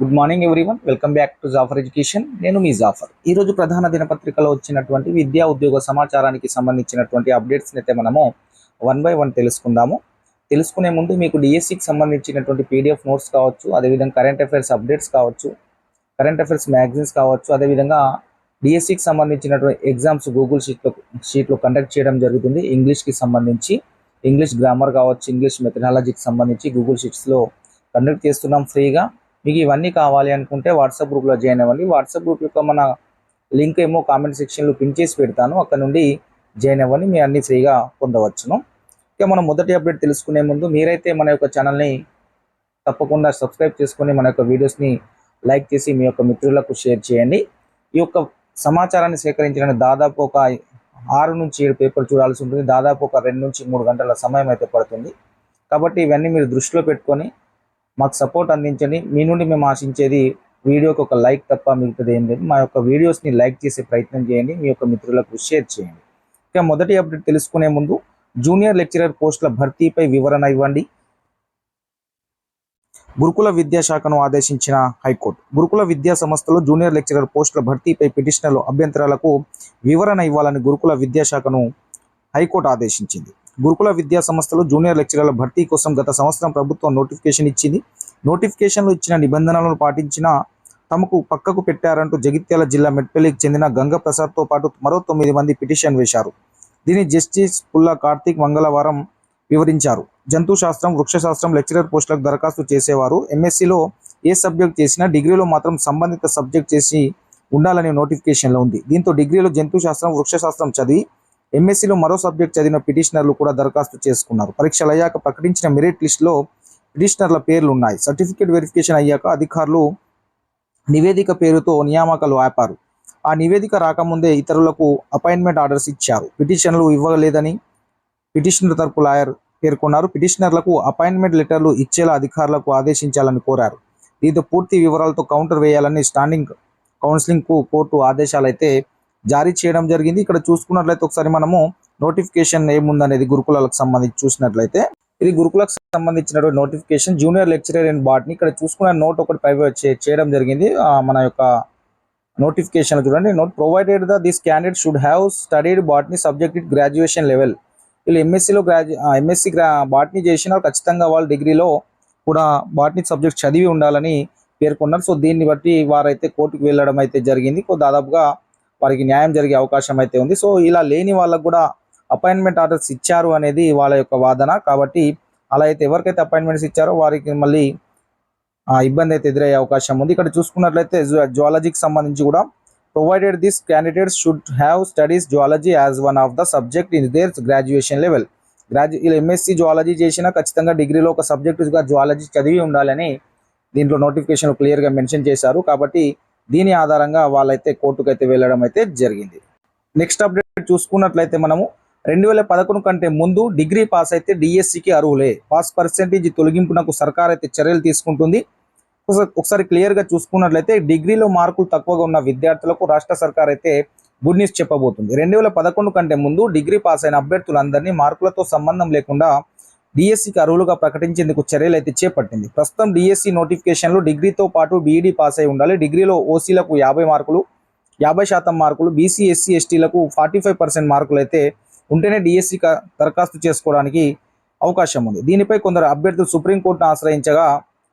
Good morning everyone welcome back to Jafar education నేను మీ జాఫర్ ఈ రోజు ప్రధాన దినపత్రికలో వచ్చినటువంటి విద్యా ఉద్యోగ సమాచారానికి సంబంధించినటువంటి అప్డేట్స్ అయితే మనము వన్ బై వన్ తెలుసుకుందాము. తెలుసుకునే ముందు మీకు డిఎస్సికి సంబంధించినటువంటి పీడిఎఫ్ నోట్స్ కావచ్చు అదేవిధంగా కరెంట్ అఫైర్స్ అప్డేట్స్ కావచ్చు కరెంట్ అఫైర్స్ మ్యాగజైన్స్ కావచ్చు అదేవిధంగా డిఎస్సికి సంబంధించినటువంటి ఎగ్జామ్స్ గూగుల్ షీట్లో షీట్లో కండక్ట్ చేయడం జరుగుతుంది. ఇంగ్లీష్కి సంబంధించి ఇంగ్లీష్ గ్రామర్ కావచ్చు ఇంగ్లీష్ మెథడాలజీకి సంబంధించి గూగుల్ షీట్స్లో కండక్ట్ చేస్తున్నాం ఫ్రీగా మీకు ఇవన్నీ కావాలి అనుకుంటే వాట్సాప్ గ్రూప్లో జాయిన్ అవ్వండి. వాట్సాప్ గ్రూప్ యొక్క మన లింక్ ఏమో కామెంట్ సెక్షన్లో పిన్ చేసి పెడతాను. అక్కడ నుండి జాయిన్ అవ్వండి. మీ అన్ని ఫ్రీగా పొందవచ్చును. ఇక మనం మొదటి అప్డేట్ తెలుసుకునే ముందు మీరైతే మన యొక్క ఛానల్ని తప్పకుండా సబ్స్క్రైబ్ చేసుకొని మన యొక్క వీడియోస్ని లైక్ చేసి మీ యొక్క మిత్రులకు షేర్ చేయండి. ఈ యొక్క సమాచారాన్ని సేకరించడానికి దాదాపు ఒక ఆరు నుంచి ఏడు పేపర్ చూడాల్సి ఉంటుంది. దాదాపు ఒక రెండు నుంచి మూడు గంటల సమయం అయితే పడుతుంది. కాబట్టి ఇవన్నీ మీరు దృష్టిలో పెట్టుకొని మాకు సపోర్ట్ అందించండి. మీ నుండి మేము ఆశించేది వీడియోకి ఒక లైక్ తప్ప మిగతాది ఏం లేదు. మా యొక్క వీడియోస్ని లైక్ చేసే ప్రయత్నం చేయండి. మీ యొక్క మిత్రులకు షేర్ చేయండి. ఇక మొదటి అప్డేట్ తెలుసుకునే ముందు జూనియర్ లెక్చరర్ పోస్టుల భర్తీపై వివరణ ఇవ్వండి. గురుకుల విద్యాశాఖను ఆదేశించిన హైకోర్టు. గురుకుల విద్యా సంస్థలో జూనియర్ లెక్చరర్ పోస్టుల భర్తీపై పిటిషనర్లు అభ్యంతరాలకు వివరణ ఇవ్వాలని గురుకుల విద్యాశాఖను హైకోర్టు ఆదేశించింది. గురుకుల విద్యా సంస్థలో జూనియర్ లెక్చరర్ల భర్తీ కోసం గత సంవత్సరం ప్రభుత్వం నోటిఫికేషన్ ఇచ్చింది. నోటిఫికేషన్లో ఇచ్చిన నిబంధనలను పాటించిన తమకు పక్కకు పెట్టారంటూ జగిత్యాల జిల్లా మెట్పల్లికి చెందిన గంగప్రసాద్తో పాటు మరో తొమ్మిది మంది పిటిషన్ వేశారు. దీన్ని జస్టిస్ పుల్లా కార్తీక్ మంగళవారం వివరించారు. జంతు శాస్త్రం వృక్షశాస్త్రం లెక్చరర్ పోస్టులకు దరఖాస్తు చేసేవారు. ఎంఎస్సిలో ఏ సబ్జెక్ట్ చేసినా డిగ్రీలో మాత్రం సంబంధిత సబ్జెక్ట్ చేసి ఉండాలనే నోటిఫికేషన్లో ఉంది. దీంతో డిగ్రీలో జంతు శాస్త్రం వృక్షశాస్త్రం చదివి ఎంఎస్సిలో మరో సబ్జెక్ట్ చదివిన పిటిషనర్లు కూడా దరఖాస్తు చేసుకున్నారు. పరీక్షలు అయ్యాక ప్రకటించిన మెరిట్ లిస్టులో పిటిషనర్ల పేర్లు ఉన్నాయి. సర్టిఫికేట్ వెరిఫికేషన్ అయ్యాక అధికారులు నివేదిక పేరుతో నియామకాలు ఆపారు. ఆ నివేదిక రాకముందే ఇతరులకు అపాయింట్మెంట్ ఆర్డర్స్ ఇచ్చారు. పిటిషన్లు ఇవ్వలేదని పిటిషనర్ తరపు లాయర్ పేర్కొన్నారు. పిటిషనర్లకు అపాయింట్మెంట్ లెటర్లు ఇచ్చేలా అధికారులకు ఆదేశించాలని కోరారు. దీంతో పూర్తి వివరాలతో కౌంటర్ వేయాలని స్టాండింగ్ కౌన్సిలింగ్కు కోర్టు ఆదేశాలైతే జారీ చేయడం జరిగింది. ఇక్కడ చూసుకున్నట్లయితే ఒకసారి మనము నోటిఫికేషన్ ఏముందనేది గురుకులాలకు సంబంధించి చూసినట్లయితే ఇది గురుకులకు సంబంధించినటువంటి నోటిఫికేషన్ జూనియర్ లెక్చరర్ అండ్ బాట్ని ఇక్కడ చూసుకున్న నోట్ ఒకటి పై చేయడం జరిగింది. మన యొక్క నోటిఫికేషన్ చూడండి. Note provided the this candidate should have studied botany subject it graduation level వీళ్ళు ఎంఎస్సీలో గ్రాడ్యు ఎంఎస్సీ గ్రా బాట్నీ చేసిన ఖచ్చితంగా వాళ్ళు డిగ్రీలో కూడా బాట్ని సబ్జెక్ట్ చదివి ఉండాలని పేర్కొన్నారు. సో దీన్ని బట్టి వారైతే కోర్టుకు వెళ్ళడం అయితే జరిగింది. దాదాపుగా వారికి న్యాయం జరిగే అవకాశం అయితే ఉంది. సో ఇలా లేని వాళ్ళకు కూడా అపాయింట్మెంట్ ఆర్డర్స్ ఇచ్చారు అనేది వాళ్ళ యొక్క వాదన. కాబట్టి అలా అయితే ఎవరికైతే అపాయింట్మెంట్స్ ఇచ్చారో వారికి మళ్ళీ ఇబ్బంది అయితే ఎదురయ్యే అవకాశం ఉంది. ఇక్కడ చూసుకున్నట్లయితే జువాలజీకి సంబంధించి కూడా provided this candidates should have studies zoology as one of the subject in their graduation level గ్రాడ్యు ఇలా ఎంఎస్సి జువాలజీ చేసినా ఖచ్చితంగా డిగ్రీలో ఒక సబ్జెక్టుగా జువాలజీ చదివి ఉండాలని దీంట్లో నోటిఫికేషన్ క్లియర్గా మెన్షన్ చేశారు. కాబట్టి దీని ఆధారంగా వాళ్ళైతే కోర్టుకు అయితే వెళ్ళడం అయితే జరిగింది. నెక్స్ట్ అప్డేట్ చూసుకున్నట్లయితే మనము రెండు వేల పదకొండు కంటే ముందు డిగ్రీ పాస్ అయితే డిఎస్సికి అర్హులే. పాస్ పర్సెంటేజ్ తొలగింపునకు సర్కార్ అయితే చర్యలు తీసుకుంటుంది. ఒకసారి- ఒకసారి క్లియర్గా చూసుకున్నట్లయితే డిగ్రీలో మార్కులు తక్కువగా ఉన్న విద్యార్థులకు రాష్ట్ర సర్కార్ అయితే గుడ్ న్యూస్ చెప్పబోతుంది. రెండు వేల పదకొండు కంటే ముందు డిగ్రీ పాస్ అయిన అభ్యర్థులందరినీ మార్కులతో సంబంధం లేకుండా డిఎస్సికి అర్హులుగా ప్రకటించేందుకు చర్యలు అయితే చేపట్టింది. ప్రస్తుతం డిఎస్సి నోటిఫికేషన్లో డిగ్రీతో పాటు బీఈడి పాస్ అయి ఉండాలి. డిగ్రీలో ఓసీలకు యాభై మార్కులు యాభై శాతం మార్కులు బీసీ ఎస్సీ ఎస్టీలకు ఫార్టీ ఫైవ్ పర్సెంట్ మార్కులు అయితే ఉంటేనే డిఎస్సి దరఖాస్తు చేసుకోవడానికి అవకాశం ఉంది. దీనిపై కొందరు అభ్యర్థులు సుప్రీంకోర్టును ఆశ్రయించగా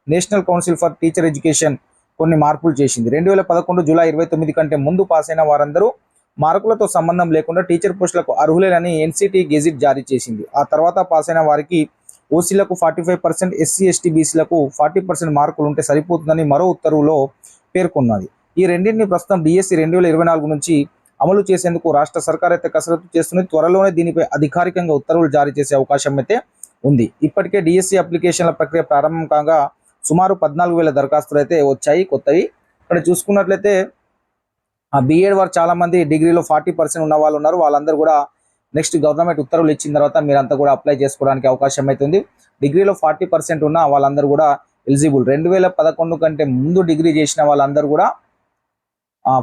national council for teacher education కొన్ని మార్పులు చేసింది. రెండు వేల పదకొండు జూలై ఇరవై తొమ్మిది కంటే ముందు పాస్ అయిన వారందరూ మార్కులతో సంబంధం లేకుండా టీచర్ పోస్టులకు అర్హులేనని ఎన్సిటి గెజిట్ జారీ చేసింది. ఆ తర్వాత పాస్ అయిన వారికి ఓసీలకు forty five percent SC ST బీసీలకు ఫార్టీ పర్సెంట్ మార్కులు ఉంటే సరిపోతుందని మరో ఉత్తర్వులో పేర్కొన్నది. ఈ రెండింటిని ప్రస్తుతం డిఎస్సి రెండు వేల ఇరవై నాలుగు నుంచి అమలు చేసేందుకు రాష్ట్ర సర్కార్ అయితే కసరత్తు చేస్తుంది త్వరలోనే దీనిపై అధికారికంగా ఉత్తర్వులు జారీ చేసే అవకాశం అయితే ఉంది. ఇప్పటికే డిఎస్సి అప్లికేషన్ల ప్రక్రియ ప్రారంభం కాగా సుమారు పద్నాలుగు వేల దరఖాస్తులు అయితే వచ్చాయి. కొత్తవి. ఇక్కడ చూసుకున్నట్లయితే బీఎడ్ వారు చాలా మంది డిగ్రీలో ఫార్టీ పర్సెంట్ ఉన్న వాళ్ళు ఉన్నారు. వాళ్ళందరూ కూడా నెక్స్ట్ గవర్నమెంట్ ఉత్తర్వులు ఇచ్చిన తర్వాత మీరంతా కూడా అప్లై చేసుకోవడానికి అవకాశం అవుతుంది డిగ్రీలో ఫార్టీ పర్సెంట్ ఉన్న వాళ్ళందరూ కూడా ఎలిజిబుల్. రెండు వేల పదకొండు కంటే ముందు డిగ్రీ చేసిన వాళ్ళందరూ కూడా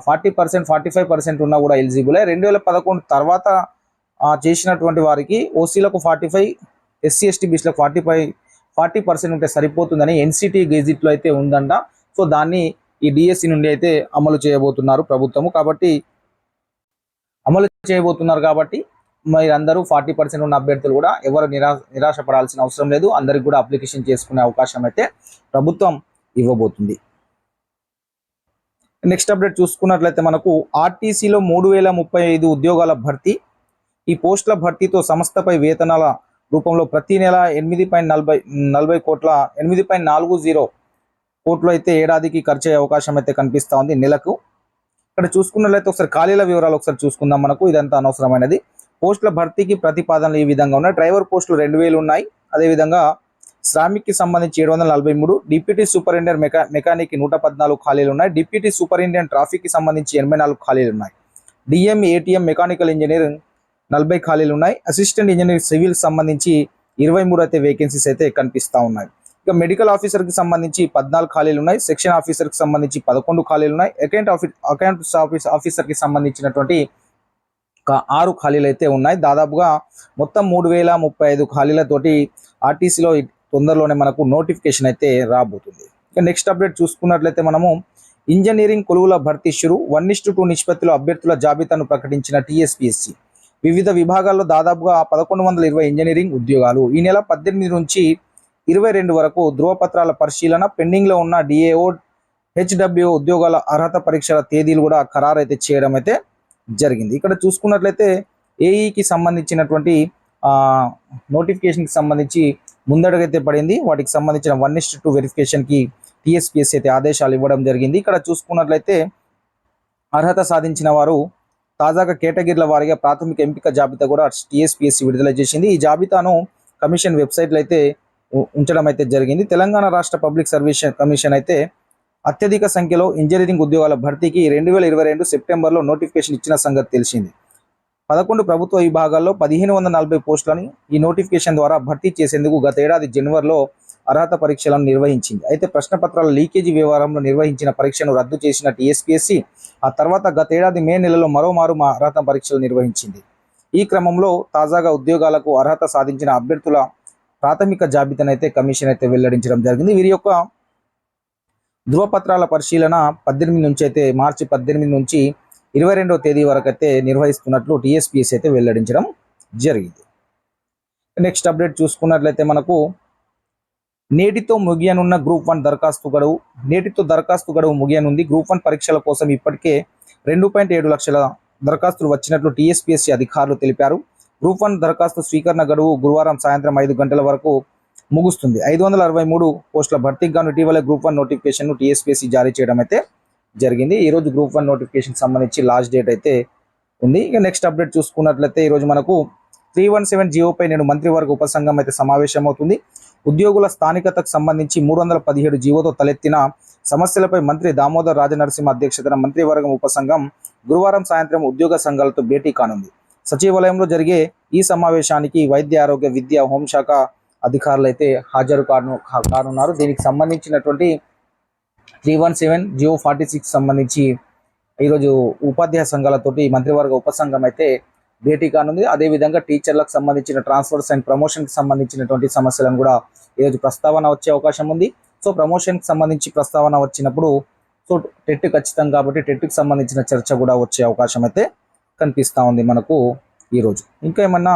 forty percent forty five percent ఉన్నా కూడా ఎలిజిబుల్. రెండు వేల పదకొండు తర్వాత చేసినటువంటి వారికి ఓసీలకు ఫార్టీ ఫైవ్ ఎస్సీ ఎస్టీ బీసీలకు ఫార్టీ ఫైవ్ ఫార్టీ పర్సెంట్ ఉంటే సరిపోతుందని ఎన్సిటీ గెజిట్లో అయితే ఉందంట. సో దాన్ని ఈ డిఎస్సి నుండి అయితే అమలు చేయబోతున్నారు ప్రభుత్వము. కాబట్టి అమలు చేయబోతున్నారు కాబట్టి మరి అందరూ ఫార్టీ పర్సెంట్ ఉన్న అభ్యర్థులు కూడా ఎవరు నిరాశ నిరాశపడాల్సిన అవసరం లేదు. అందరికి కూడా అప్లికేషన్ చేసుకునే అవకాశం అయితే ప్రభుత్వం ఇవ్వబోతుంది. నెక్స్ట్ అప్డేట్ చూసుకున్నట్లయితే మనకు ఆర్టీసీలో మూడు వేల ముప్పై ఐదు ఉద్యోగాల భర్తీ. ఈ పోస్టుల భర్తీతో సంస్థపై వేతనాల రూపంలో ప్రతి నెల ఎనిమిది పాయింట్ నలభై నలభై కోట్ల ఎనిమిది పాయింట్ నాలుగు జీరో కోట్లు అయితే ఏడాదికి ఖర్చు అయ్యే అవకాశం అయితే కనిపిస్తా ఉంది నెలకు. ఇక్కడ చూసుకున్నట్లయితే ఒకసారి ఖాళీల వివరాలు ఒకసారి చూసుకుందాం మనకు. ఇదంతా అనవసరమైనది. పోస్టుల భర్తీకి ప్రతిపాదనలు ఈ విధంగా ఉన్నాయి. డ్రైవర్ పోస్టులు రెండు వేలు ఉన్నాయి. అదేవిధంగా శ్రామిక్కి సంబంధించి ఏడు వందల నలభై మూడు. డిప్యూటీ సూపరింటెండెంట్ మెకా మెకానిక్ నూట పద్నాలుగు ఖాళీలు ఉన్నాయి. డిప్యూటీ సూపరింటెండెంట్ ట్రాఫిక్కి సంబంధించి ఎనభై నాలుగు ఖాళీలు ఉన్నాయి. డిఎం ఏటీఎం మెకానికల్ ఇంజనీరింగ్ నలభై ఖాళీలు ఉన్నాయి. అసిస్టెంట్ ఇంజనీర్ సివిల్ సంబంధించి ఇరవై మూడు అయితే వేకెన్సీస్ అయితే కనిపిస్తా ఉన్నాయి. ఇక మెడికల్ ఆఫీసర్కి సంబంధించి పద్నాలుగు ఖాళీలు ఉన్నాయి. సెక్షన్ ఆఫీసర్కి సంబంధించి పదకొండు ఖాళీలు ఉన్నాయి. అకౌంట్ ఆఫీస్ అకౌంట్స్ ఆఫీస్ ఆఫీసర్కి సంబంధించినటువంటి ఒక ఆరు ఖాళీలు అయితే ఉన్నాయి. దాదాపుగా మొత్తం మూడు వేల ముప్పై ఐదు ఖాళీలతోటి ఆర్టీసీలో తొందరలోనే మనకు నోటిఫికేషన్ అయితే రాబోతుంది. ఇక నెక్స్ట్ అప్డేట్ చూసుకున్నట్లయితే మనము ఇంజనీరింగ్ కొలువుల భర్తీ షురు. వన్ ఇస్టు టూ నిష్పత్తిలో అభ్యర్థుల జాబితాను ప్రకటించిన టీఎస్పీఎస్సీ వివిధ విభాగాల్లో దాదాపుగా పదకొండు వందల ఇరవై ఇంజనీరింగ్ ఉద్యోగాలు. ఈ నెల పద్దెనిమిది నుంచి ఇరవై రెండు వరకు ధృవపత్రాల పరిశీలన పెండింగ్లో ఉన్న డిఏఓ హెచ్డబ్ల్యూ ఉద్యోగాల అర్హత పరీక్షల తేదీలు కూడా ఖరారు అయితే చేయడం అయితే జరిగింది. ఇక్కడ చూసుకున్నట్లయితే ఏఈకి సంబంధించినటువంటి నోటిఫికేషన్కి సంబంధించి ముందడుగైతే పడింది. వాటికి సంబంధించిన వన్ ఇస్ట్ టూ వెరిఫికేషన్కి టీఎస్పీఎస్సీ అయితే ఆదేశాలు ఇవ్వడం జరిగింది. ఇక్కడ చూసుకున్నట్లయితే అర్హత సాధించిన వారు తాజాగా కేటగిరీల వారీగా ప్రాథమిక ఎంపిక జాబితా కూడా టీఎస్పీఎస్సీ విడుదల చేసింది. ఈ జాబితాను కమిషన్ వెబ్సైట్లో అయితే ఉంచడం అయితే జరిగింది. తెలంగాణ రాష్ట్ర పబ్లిక్ సర్వీస్ కమిషన్ అయితే అత్యధిక సంఖ్యలో ఇంజనీరింగ్ ఉద్యోగాల భర్తీకి రెండు వేల ఇరవై రెండు సెప్టెంబర్లో నోటిఫికేషన్ ఇచ్చిన సంగతి తెలిసింది. పదకొండు ప్రభుత్వ విభాగాల్లో పదిహేను వందల నలభై పోస్టులను ఈ నోటిఫికేషన్ ద్వారా భర్తీ చేసేందుకు గత ఏడాది జనవరిలో అర్హత పరీక్షలను నిర్వహించింది. అయితే ప్రశ్నపత్రాల లీకేజీ వ్యవహారంలో నిర్వహించిన పరీక్షను రద్దు చేసిన టీఎస్పీఎస్సీ ఆ తర్వాత గతేడాది మే నెలలో మరోమారు మా అర్హత పరీక్షలు నిర్వహించింది. ఈ క్రమంలో తాజాగా ఉద్యోగాలకు అర్హత సాధించిన అభ్యర్థుల ప్రాథమిక జాబితాను అయితే కమిషన్ అయితే వెల్లడించడం జరిగింది. వీరి యొక్క ధృవపత్రాల పరిశీలన పద్దెనిమిది నుంచి అయితే మార్చి పద్దెనిమిది నుంచి ఇరవై రెండవ తేదీ వరకు అయితే నిర్వహిస్తున్నట్లు టీఎస్పీఎస్ అయితే వెల్లడించడం జరిగింది. నెక్స్ట్ అప్డేట్ చూసుకున్నట్లయితే మనకు నేటితో ముగియనున్న గ్రూప్ వన్ దరఖాస్తు గడువు నేటితో దరఖాస్తు గడువు ముగియనుంది. గ్రూప్ వన్ పరీక్షల కోసం ఇప్పటికే రెండు పాయింట్ ఏడు లక్షల దరఖాస్తులు వచ్చినట్లు టీఎస్పీఎస్సీ అధికారులు తెలిపారు. గ్రూప్ వన్ దరఖాస్తు స్వీకరణ గడువు గురువారం సాయంత్రం ఐదు గంటల వరకు ముగుస్తుంది. ఐదు వందల అరవై మూడు పోస్టుల భర్తీకి గాను ఇటీవల గ్రూప్ వన్ నోటిఫికేషన్ను టీఎస్పీఎస్సీ జారీ చేయడం అయితే జరిగింది. ఈ రోజు గ్రూప్ వన్ నోటిఫికేషన్ సంబంధించి లాస్ట్ డేట్ అయితే ఉంది. ఇక నెక్స్ట్ అప్డేట్ చూసుకున్నట్లయితే ఈరోజు మనకు త్రీ వన్ సెవెన్ జియోపై నేను మంత్రివర్గ ఉపసంఘం అయితే సమావేశమవుతుంది. ఉద్యోగుల స్థానికతకు సంబంధించి మూడు వందల పదిహేడు జీవోతో తలెత్తిన సమస్యలపై మంత్రి దామోదర్ రాజనరసింహ అధ్యక్షతన మంత్రివర్గం ఉపసంఘం గురువారం సాయంత్రం ఉద్యోగ సంఘాలతో భేటీ కానుంది. సచివాలయంలో జరిగే ఈ సమావేశానికి వైద్య ఆరోగ్య విద్య హోంశాఖ అధికారులు అయితే హాజరు కాను కానున్నారు. దీనికి సంబంధించినటువంటి three one seven GO forty six సంబంధించి ఈరోజు ఉపాధ్యాయ సంఘాలతోటి మంత్రివర్గ ఉపసంఘం అయితే భేటీ కానుంది. అదేవిధంగా టీచర్లకు సంబంధించిన ట్రాన్స్ఫర్స్ అండ్ ప్రమోషన్కి సంబంధించినటువంటి సమస్యలను కూడా ఈరోజు ప్రస్తావన వచ్చే అవకాశం ఉంది. సో ప్రమోషన్కి సంబంధించి ప్రస్తావన వచ్చినప్పుడు సో టెట్ ఖచ్చితం కాబట్టి టెట్కి సంబంధించిన చర్చ కూడా వచ్చే అవకాశం అయితే కనిపిస్తూ ఉంది మనకు ఈరోజు ఇంకా ఏమన్నా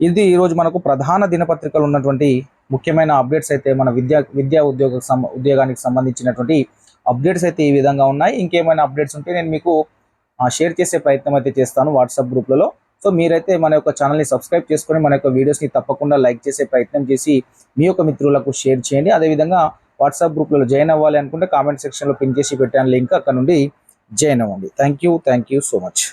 ఇది ఈరోజు మనకు ప్రధాన దినపత్రికలు ఉన్నటువంటి ముఖ్యమైన అప్డేట్స్ అయితే మన విద్యా విద్యా ఉద్యోగ సం- ఉద్యోగానికి సంబంధించినటువంటి అప్డేట్స్ అయితే ఈ విధంగా ఉన్నాయి. ఇంకేమైనా అప్డేట్స్ ఉంటే నేను మీకు షేర్ చేసే ప్రయత్నం అయితే చేస్తాను వాట్సాప్ గ్రూప్లలో. సో మీరైతే మన యొక్క ఛానల్ని సబ్స్క్రైబ్ చేసుకొని మన యొక్క వీడియోస్ని తప్పకుండా లైక్ చేసే ప్రయత్నం చేసి మీ యొక్క మిత్రులకు షేర్ చేయండి. అదేవిధంగా వాట్సాప్ గ్రూప్లలో జాయిన్ అవ్వాలి అనుకుంటే కామెంట్ సెక్షన్లో పిన్ చేసి పెట్టాను లింక్ అక్కడ నుండి జాయిన్ అవ్వండి. Thank you thank you so much.